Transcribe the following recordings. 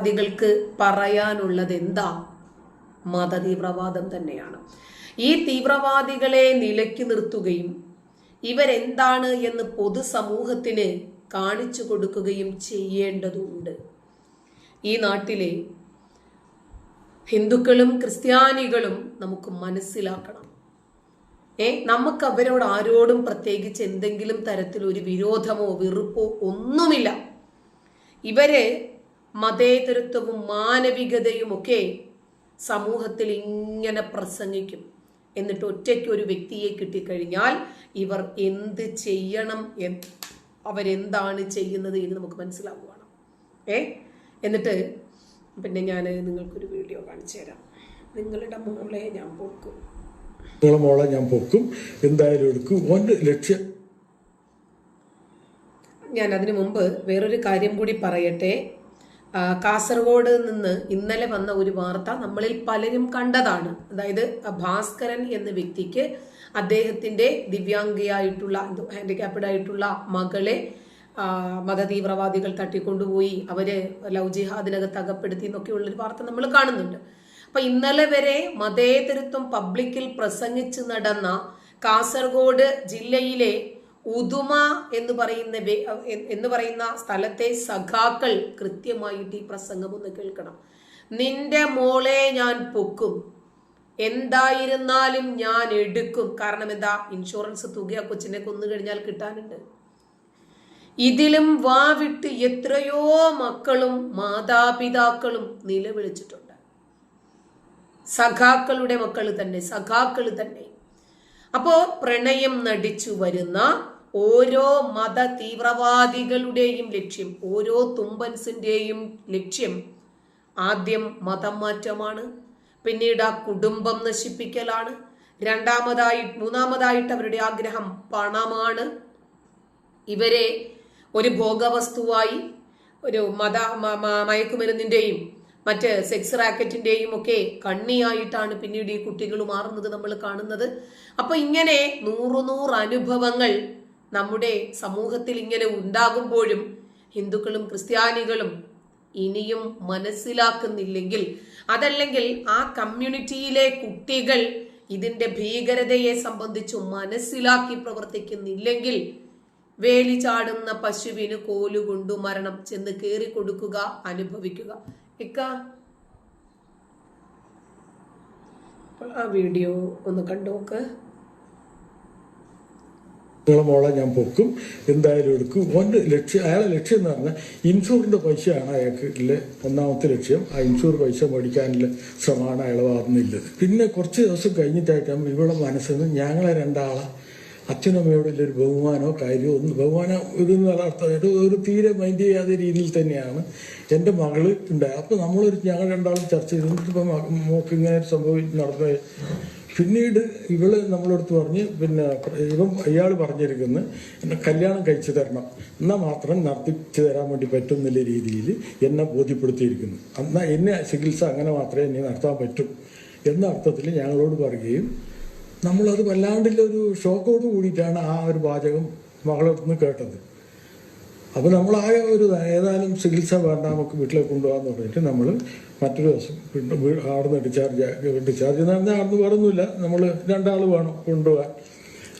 തീവ്രവാദികൾക്ക് പറയാനുള്ളത് എന്താ മതതീവ്രവാദം തന്നെയാണ്. ഈ തീവ്രവാദികളെ നിലയ്ക്ക് നിർത്തുകയും ഇവരെന്താണ് എന്ന് പൊതുസമൂഹത്തിന് കാണിച്ചു കൊടുക്കുകയും ചെയ്യേണ്ടതുണ്ട്. ഈ നാട്ടിലെ ഹിന്ദുക്കളും ക്രിസ്ത്യാനികളും നമുക്ക് മനസ്സിലാക്കണം. ഏ നമുക്ക് അവരോട് ആരോടും പ്രത്യേകിച്ച് എന്തെങ്കിലും തരത്തിലൊരു വിരോധമോ വെറുപ്പോ ഒന്നുമില്ല. ഇവർ മതേതരത്വവും മാനവികതയും ഒക്കെ സമൂഹത്തിൽ ഇങ്ങനെ പ്രസംഗിക്കും. എന്നിട്ട് ഒറ്റയ്ക്ക് ഒരു വ്യക്തിയെ കിട്ടിക്കഴിഞ്ഞാൽ ഇവർ എന്ത് ചെയ്യണം എന്ന് അവരെന്താണ് ചെയ്യുന്നത് എന്ന് നമുക്ക് മനസ്സിലാവുകയാണ്. ഏ? എന്നിട്ട് പിന്നെ ഞാൻ നിങ്ങൾക്കൊരു വീഡിയോ കാണിച്ചു തരാം. നിങ്ങളുടെ മോളെ ഞാൻ പൊക്കും. നിങ്ങളെ മോളെ ഞാൻ പൊക്കും. എന്തായാലും എടുക്കും. ഓന്റെ ലക്ഷ്യം. ഞാൻ അതിനു മുമ്പ് വേറൊരു കാര്യം കൂടി പറയട്ടെ. കാസർഗോഡ് നിന്ന് ഇന്നലെ വന്ന ഒരു വാർത്ത നമ്മളിൽ പലരും കണ്ടതാണ്. അതായത് ഭാസ്കരൻ എന്ന വ്യക്തിക്ക് അദ്ദേഹത്തിന്റെ ദിവ്യാംഗയായിട്ടുള്ള ഹാൻഡിക്യാപ്ഡ് ആയിട്ടുള്ള മകളെ മതതീവ്രവാദികൾ തട്ടിക്കൊണ്ടുപോയി അവർ ലവ് ജിഹാദിനകത്ത് അകപ്പെടുത്തി എന്നൊക്കെയുള്ള ഒരു വാർത്ത നമ്മൾ കാണുന്നുണ്ട്. അപ്പൊ ഇന്നലെ വരെ മതേതരത്വം പബ്ലിക്കിൽ പ്രസംഗിച്ച് നടന്ന കാസർഗോഡ് ജില്ലയിലെ ഉദുമ എന്ന് പറയുന്ന എന്ന് പറയുന്ന സ്ഥലത്തെ സഖാക്കൾ കൃത്യമായിട്ട് ഈ പ്രസംഗം ഒന്ന് കേൾക്കണം. നിന്റെ മോളെ ഞാൻ പൊക്കും. എന്തായിരുന്നാലും ഞാൻ എടുക്കും. കാരണം എന്താ? ഇൻഷുറൻസ് തുക കൊച്ചിനെ കൊന്നു കഴിഞ്ഞാൽ കിട്ടാനുണ്ട്. ഇതിലും വാവിട്ട് എത്രയോ മക്കളും മാതാപിതാക്കളും നിലവിളിച്ചിട്ടുണ്ട്. സഖാക്കളുടെ മക്കൾ തന്നെ സഖാക്കൾ തന്നെ. അപ്പോ പ്രണയം നടിച്ചു വരുന്ന ഓരോ മത തീവ്രവാദികളുടെയും ലക്ഷ്യം ഓരോ തുമ്പൻസിന്റെയും ലക്ഷ്യം ആദ്യം മതം മാറ്റമാണ് പിന്നീട് ആ കുടുംബം നശിപ്പിക്കലാണ്. രണ്ടാമതായി മൂന്നാമതായിട്ട് അവരുടെ ആഗ്രഹം പണമാണ്. ഇവരെ ഒരു ഭോഗവസ്തുവായി ഒരു മത മ- മ- മയക്കുമരുന്നിന്റെയും മറ്റ് സെക്സ് റാക്കറ്റിന്റെയും ഒക്കെ കണ്ണിയായിട്ടാണ് പിന്നീട് ഈ കുട്ടികൾ മാറുന്നത് നമ്മൾ കാണുന്നത്. അപ്പോൾ ഇങ്ങനെ നൂറുനൂറ് അനുഭവങ്ങൾ നമ്മുടെ സമൂഹത്തിൽ ഇങ്ങനെ ഉണ്ടാകുമ്പോഴും ഹിന്ദുക്കളും ക്രിസ്ത്യാനികളും ഇനിയും മനസ്സിലാക്കുന്നില്ലെങ്കിൽ അതല്ലെങ്കിൽ ആ കമ്മ്യൂണിറ്റിയിലെ കുട്ടികൾ ഇതിന്റെ ഭീകരതയെ സംബന്ധിച്ചു മനസ്സിലാക്കി പ്രവർത്തിക്കുന്നില്ലെങ്കിൽ വേലി ചാടുന്ന പശുവിന് കോലുകൊണ്ടു മരണം ചെന്ന് കയറി കൊടുക്കുക അനുഭവിക്കുക. ഇക്ക? ആ വീഡിയോ ഒന്ന് കണ്ടോക്ക് നിങ്ങളെ മോളെ ഞാൻ പൊക്കും എന്തായാലും എടുക്കും. ഓന്റെ ലക്ഷ്യം അയാളെ ലക്ഷ്യം എന്ന് പറഞ്ഞാൽ ഇൻഷൂറിന്റെ പൈസയാണ് അയാൾക്ക് ഉള്ള ഒന്നാമത്തെ ലക്ഷ്യം. ആ ഇൻഷുർ പൈസ മേടിക്കാനുള്ള ശ്രമമാണ് അയാൾ വാർന്നില്ലത് പിന്നെ കുറച്ച് ദിവസം കഴിഞ്ഞിട്ടായിട്ടാകുമ്പോൾ ഇവിടെ മനസ്സിൽ നിന്ന് ഞങ്ങളെ രണ്ടാളെ അച്ഛനമ്മയോടുള്ള ഒരു ബഹുമാനമോ കാര്യമോ ഒന്നും ബഹുമാനം ഇതെന്ന് അർത്ഥമായിട്ട് ഒരു തീരെ മൈൻഡ് ചെയ്യാത്ത രീതിയിൽ തന്നെയാണ് എന്റെ മകൾ ഉണ്ടായത്. അപ്പോൾ നമ്മളൊരു ഞങ്ങൾ രണ്ടാളും ചർച്ച ചെയ്തിട്ട് ഇപ്പം മോക്ക് ഇങ്ങനെ ഒരു സംഭവം നടന്നു പിന്നീട് ഇവൾ നമ്മളടുത്ത് പറഞ്ഞ് പിന്നെ ഇവൻ ഇയാൾ പറഞ്ഞിരിക്കുന്നു എന്നെ കല്യാണം കഴിച്ചു തരണം. എന്നാൽ മാത്രം നടത്തിച്ചു തരാൻ വേണ്ടി പറ്റും എന്നുള്ള രീതിയിൽ എന്നെ ബോധ്യപ്പെടുത്തിയിരിക്കുന്നു. എന്നാൽ എന്നെ ചികിത്സ അങ്ങനെ മാത്രമേ എന്നെ നടത്താൻ പറ്റും. എന്ന അർത്ഥത്തിൽ ഞങ്ങളോട് പറയുകയും നമ്മളത് വല്ലാണ്ടുള്ള ഒരു ഷോക്കോട് കൂടിയിട്ടാണ് ആ ഒരു വാചകം മകളടുത്ത് നിന്ന് കേട്ടത്. അപ്പോൾ നമ്മളാകെ ഒരു ഏതാനും ചികിത്സ വേണ്ട നമുക്ക് വീട്ടിലേക്ക് കൊണ്ടുപോകാന്ന് പറഞ്ഞിട്ട് നമ്മൾ മറ്റൊരു ദിവസം അവിടുന്ന് ഡിസ്ചാർജ് ഡിസ്ചാർജ് എന്ന് പറഞ്ഞാൽ അവിടുന്ന് വേറൊന്നുമില്ല. നമ്മൾ രണ്ടാൾ വേണം കൊണ്ടുപോകാൻ.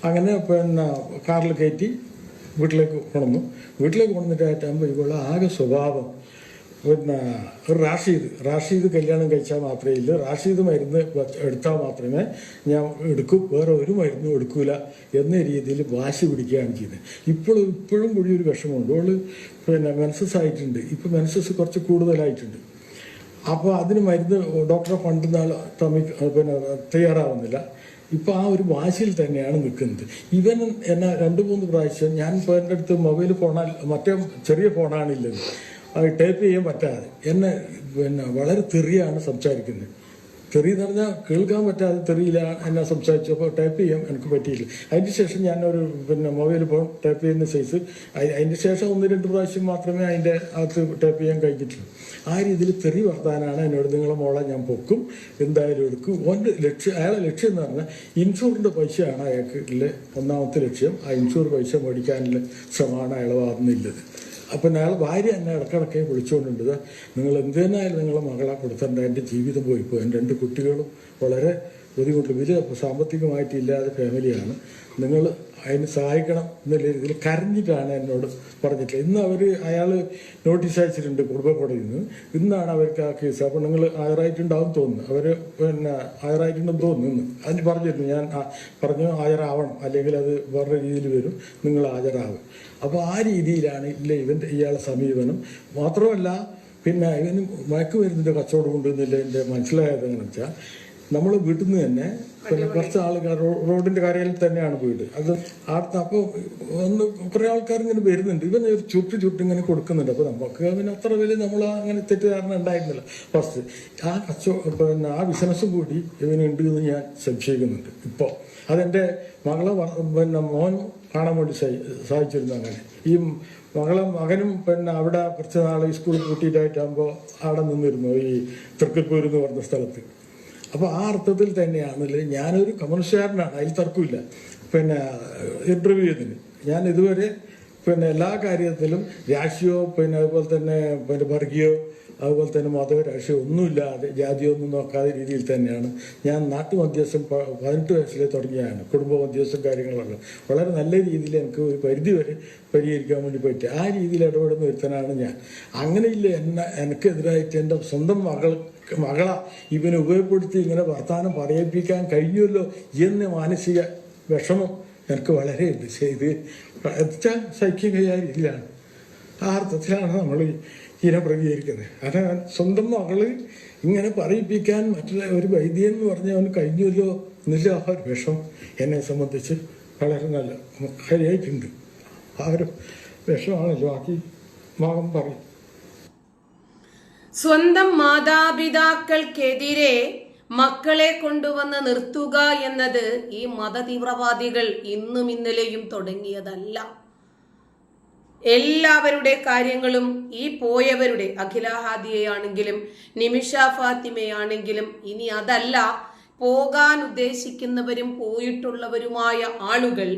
അങ്ങനെ പിന്നെ കാറിൽ കയറ്റി വീട്ടിലേക്ക് കൊണ്ടുവന്നു. വീട്ടിലേക്ക് കൊണ്ടുവന്നിട്ട് ആയിട്ടാകുമ്പോൾ ഇവളുടെ ആകെ സ്വഭാവം പിന്നെ റാഷീദ് റാഷീദ് കല്യാണം കഴിച്ചാൽ മാത്രമേ ഇല്ല. റാഷീദ് മരുന്ന് എടുത്താൽ മാത്രമേ ഞാൻ എടുക്കും. വേറെ ഒരു മരുന്നും എടുക്കൂല എന്ന രീതിയിൽ വാശി പിടിക്കുകയാണ് ചെയ്യുന്നത് ഇപ്പോഴും ഇപ്പോഴും കൂടി ഒരു വിഷമമുണ്ട്. അവൾ പിന്നെ മെൻസസ് ആയിട്ടുണ്ട്. ഇപ്പം മെൻസസ് കുറച്ച് കൂടുതലായിട്ടുണ്ട്. അപ്പോൾ അതിന് മരുന്ന് ഡോക്ടറെ ഫണ്ട് തമ്മിൽ പിന്നെ തയ്യാറാവുന്നില്ല. ഇപ്പൊ ആ ഒരു വാശിയിൽ തന്നെയാണ് നിൽക്കുന്നത്. ഇവൻ എന്നെ രണ്ട് മൂന്ന് പ്രാവശ്യം ഞാൻ ഇപ്പോൾ എന്റെ അടുത്ത് മൊബൈൽ ഫോണാൽ മറ്റേ ചെറിയ ഫോണാണില്ലത്. അത് ടൈപ്പ് ചെയ്യാൻ പറ്റാതെ. എന്നെ പിന്നെ വളരെ തെറിയാണ് സംസാരിക്കുന്നത്. തെറി എന്ന് പറഞ്ഞാൽ കേൾക്കാൻ പറ്റാതെ തെറിയില്ല എന്നെ സംസാരിച്ചപ്പോൾ ടൈപ്പ് ചെയ്യാൻ എനിക്ക് പറ്റിയില്ല. അതിന് ശേഷം ഞാനൊരു പിന്നെ മൊബൈൽ ഫോൺ ടൈപ്പ് ചെയ്യുന്ന സൈസ് അതിന് ശേഷം ഒന്ന് രണ്ട് പ്രാവശ്യം മാത്രമേ അതിന്റെ അകത്ത് ടൈപ്പ് ചെയ്യാൻ കഴിഞ്ഞിട്ടുള്ളൂ. ആ രീതിയിൽ തെറി വർത്താനാണ് എന്നോട് നിങ്ങളെ മോളെ ഞാൻ പൊക്കും എന്തായാലും എടുക്കും. ഓന്റെ ലക്ഷ്യം അയാളെ ലക്ഷ്യം എന്ന് പറഞ്ഞാൽ ഇൻഷുറിന്റെ പൈസയാണ് അയാൾക്ക് ഒന്നാമത്തെ ലക്ഷ്യം. ആ ഇൻഷുർ പൈസ മേടിക്കാനുള്ള ശ്രമമാണ് അയാൾ വാർന്നില്ലത് അപ്പം അയാൾ ഭാര്യ എന്നെ ഇടക്കിടക്ക് വിളിച്ചുകൊണ്ടുണ്ട്. നിങ്ങൾ എന്തിനായാലും നിങ്ങളെ മകളെ കൊടുത്തേണ്ട എന്റെ ജീവിതം പോയി എന്റെ രണ്ട് കുട്ടികളും വളരെ ബുദ്ധിമുട്ട്. വലിയ സാമ്പത്തികമായിട്ട് ഇല്ലാത്ത ഫാമിലിയാണ്. നിങ്ങൾ അതിന് സഹായിക്കണം എന്നുള്ള രീതിയിൽ കരഞ്ഞിട്ടാണ് എന്നോട് പറഞ്ഞിട്ടുള്ളത്. ഇന്ന് അവർ അയാൾ നോട്ടീസ് അയച്ചിട്ടുണ്ട് കുടുംബ കോടതിയിൽ നിന്ന്. ഇന്നാണ് അവർക്ക് ആ കേസ്. അപ്പോൾ നിങ്ങൾ ആയറായിട്ടുണ്ടാവും തോന്നുന്നു. അവർ പിന്നെ ആയറായിട്ടുണ്ടെന്ന് തോന്നുന്നു അതിന് പറഞ്ഞിരുന്നു ഞാൻ പറഞ്ഞു ആയറാവണം അല്ലെങ്കിൽ അത് വേറെ രീതിയിൽ വരും. നിങ്ങൾ ഹാജരാകും അപ്പോൾ ആ രീതിയിലാണ് ഇല്ല ഇവൻ ഇയാളെ സമീപനം. മാത്രമല്ല പിന്നെ ഇവന് മയക്കുമരുന്നിന്റെ കച്ചവടം കൊണ്ടുവന്നില്ല എന്റെ മനസ്സിലായത് എങ്ങനെ വെച്ചാൽ നമ്മൾ വീട്ടിൽ നിന്ന് തന്നെ പിന്നെ കുറച്ച് ആൾക്കാർ റോഡിന്റെ കരയിൽ തന്നെയാണ് വീട്. അത് ആടത്ത് അപ്പോൾ ഒന്ന് കുറെ ആൾക്കാർ ഇങ്ങനെ വരുന്നുണ്ട്. ഇവൻ ഒരു ചുട്ട് ചുട്ട് ഇങ്ങനെ കൊടുക്കുന്നുണ്ട്. അപ്പോൾ നമുക്ക് പിന്നെ അത്ര വലിയ നമ്മൾ അങ്ങനെ തെറ്റിദ്ധാരണ ഉണ്ടായിരുന്നില്ല. ഫസ്റ്റ് ആ കച്ചോ പിന്നെ ആ ബിസിനസ് കൂടി ഇവനുണ്ട് എന്ന് ഞാൻ സംശയിക്കുന്നുണ്ട്. ഇപ്പോൾ അതെന്റെ മകളെ പിന്നെ മോൻ കാണാൻ വേണ്ടി സാധിച്ചിരുന്നു അങ്ങനെ. ഈ മകളെ മകനും പിന്നെ അവിടെ കുറച്ച് നാൾ ഈ സ്കൂളിൽ കൂട്ടിയിട്ടായിട്ടാകുമ്പോൾ അവിടെ നിന്നിരുന്നു. ഈ തൃക്കൽപ്പൂർ എന്ന് പറഞ്ഞ സ്ഥലത്ത്. അപ്പോൾ ആ അർത്ഥത്തിൽ തന്നെയാണല്ലേ ഞാനൊരു കമ്മ്യൂണിസ്റ്റുകാരനാണ് അതിൽ തർക്കമില്ല. പിന്നെ ഇന്റർവ്യൂ ഞാൻ ഇതുവരെ പിന്നെ എല്ലാ കാര്യത്തിലും രാഷ്ട്രീയമോ പിന്നെ അതുപോലെ തന്നെ പിന്നെ വർഗീയോ അതുപോലെ തന്നെ മതമോ രാഷ്ട്രീയമോ ഒന്നുമില്ലാതെ ജാതിയോ ഒന്നും നോക്കാതെ രീതിയിൽ തന്നെയാണ്. ഞാൻ നാട്ടു മധ്യസ്ഥം പതിനെട്ട് വയസ്സിലെ തുടങ്ങിയാണ്. കുടുംബ മധ്യസ്ഥം കാര്യങ്ങളൊക്കെ. വളരെ നല്ല രീതിയിൽ എനിക്ക് ഒരു പരിധി വരെ പരിഹരിക്കാൻ വേണ്ടി പറ്റി. ആ രീതിയിൽ ഇടപെടുന്ന ഒരുത്തനാണ് ഞാൻ. അങ്ങനെയില്ല എന്നെ എനിക്കെതിരായിട്ട് എന്റെ സ്വന്തം മകൾ മകളെ ഇവനെ ഉപയോഗപ്പെടുത്തി ഇങ്ങനെ വർത്താനം പറയിപ്പിക്കാൻ കഴിഞ്ഞല്ലോ എന്ന മാനസിക വിഷമം എനിക്ക് വളരെ ഉണ്ട് പക്ഷേ ഇത് ചെയ്ത് സഹിക്കാൻ കഴിയാൻ രീതിയിലാണ്. ആ അർത്ഥത്തിലാണ് നമ്മൾ ഇതിനെ പ്രതികരിക്കുന്നത്. കാരണം സ്വന്തം മകൾ ഇങ്ങനെ പറയിപ്പിക്കാൻ മറ്റുള്ള ഒരു വൈദ്യൻ എന്ന് പറഞ്ഞാൽ അവന് കഴിഞ്ഞല്ലോ എന്നില്ല ആ ഒരു വിഷം എന്നെ സംബന്ധിച്ച് വളരെ നല്ല കാര്യമായിട്ടുണ്ട് ആ ഒരു വിഷമാണല്ലോ ബാക്കി മകം പറയും. സ്വന്തം മാതാപിതാക്കൾക്കെതിരെ മക്കളെ കൊണ്ടുവന്ന് നിർത്തുക എന്നത് ഈ മതതീവ്രവാദികൾ ഇന്നും ഇന്നലെയും തുടങ്ങിയതല്ല. എല്ലാവരുടെ കാര്യങ്ങളും ഈ പോയവരുടെ അഖിലാഹാദിയയാണെങ്കിലും നിമിഷ ഫാത്തിമയാണെങ്കിലും ഇനി അതല്ല പോകാൻ ഉദ്ദേശിക്കുന്നവരും പോയിട്ടുള്ളവരുമായ ആളുകൾ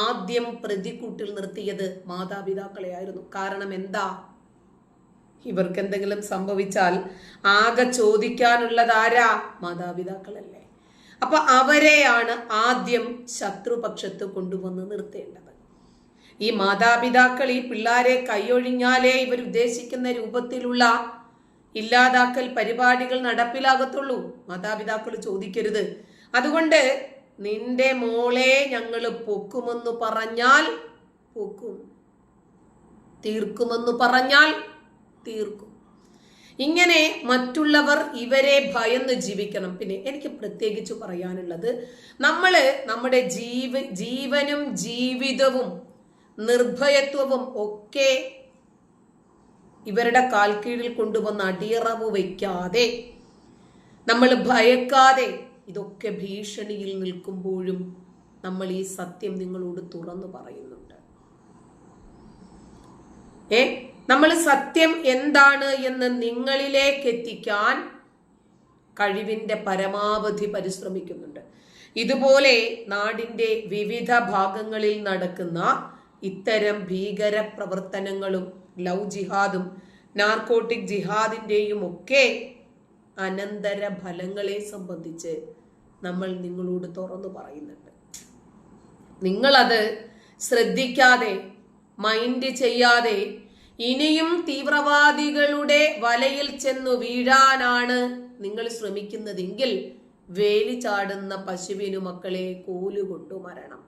ആദ്യം പ്രതിക്കൂട്ടിൽ നിർത്തിയത് മാതാപിതാക്കളെ ആയിരുന്നു കാരണം എന്താ? ഇവർക്ക് എന്തെങ്കിലും സംഭവിച്ചാൽ ആകെ ചോദിക്കാനുള്ളത് ആരാ? മാതാപിതാക്കളല്ലേ. അപ്പൊ അവരെയാണ് ആദ്യം ശത്രുപക്ഷത്ത് കൊണ്ടുവന്ന് നിർത്തേണ്ടത്. ഈ മാതാപിതാക്കൾ ഈ പിള്ളാരെ കൈയൊഴിഞ്ഞാലേ ഇവർ ഉദ്ദേശിക്കുന്ന രൂപത്തിലുള്ള ഇല്ലാതാക്കൽ പരിപാടികൾ നടപ്പിലാകത്തുള്ളൂ. മാതാപിതാക്കൾ ചോദിക്കരുത്. അതുകൊണ്ട് നിന്റെ മോളെ ഞങ്ങൾ പൊക്കുമെന്ന് പറഞ്ഞാൽ പൊക്കും. തീർക്കുമെന്ന് പറഞ്ഞാൽ തീർക്കും. ഇങ്ങനെ മറ്റുള്ളവർ ഇവരെ ഭയന്ന് ജീവിക്കണം. പിന്നെ എനിക്ക് പ്രത്യേകിച്ച് പറയാനുള്ളത് നമ്മൾ നമ്മുടെ ജീവ ജീവനും ജീവിതവും നിർഭയത്വവും ഒക്കെ ഇവരുടെ കാൽക്കീഴിൽ കൊണ്ടുവന്ന് അടിയറവ് വയ്ക്കാതെ നമ്മൾ ഭയക്കാതെ ഇതൊക്കെ ഭീഷണിയിൽ നിൽക്കുമ്പോഴും നമ്മൾ ഈ സത്യം നിങ്ങളോട് തുറന്നു പറയുന്നുണ്ട്. ഏ? നമ്മൾ സത്യം എന്താണ് എന്ന് നിങ്ങളിലേക്ക് എത്തിക്കാൻ കഴിവിന്റെ പരമാവധി പരിശ്രമിക്കുന്നുണ്ട്. ഇതുപോലെ നാടിന്റെ വിവിധ ഭാഗങ്ങളിൽ നടക്കുന്ന ഇത്തരം ഭീകര പ്രവർത്തനങ്ങളും ലവ് ജിഹാദും നാർക്കോട്ടിക് ജിഹാദിന്റെയും ഒക്കെ അനന്തര ഫലങ്ങളെ സംബന്ധിച്ച് നമ്മൾ നിങ്ങളോട് തുറന്നു പറയുന്നുണ്ട്. നിങ്ങളത് ശ്രദ്ധിക്കാതെ മൈൻഡ് ചെയ്യാതെ ഇനിയും തീവ്രവാദികളുടെ വലയിൽ ചെന്നു വീഴാനാണ് നിങ്ങൾ ശ്രമിക്കുന്നതെങ്കിൽ വേലി ചാടുന്ന പശുവിനു മക്കളെ കോലുകൊണ്ടു മരണം.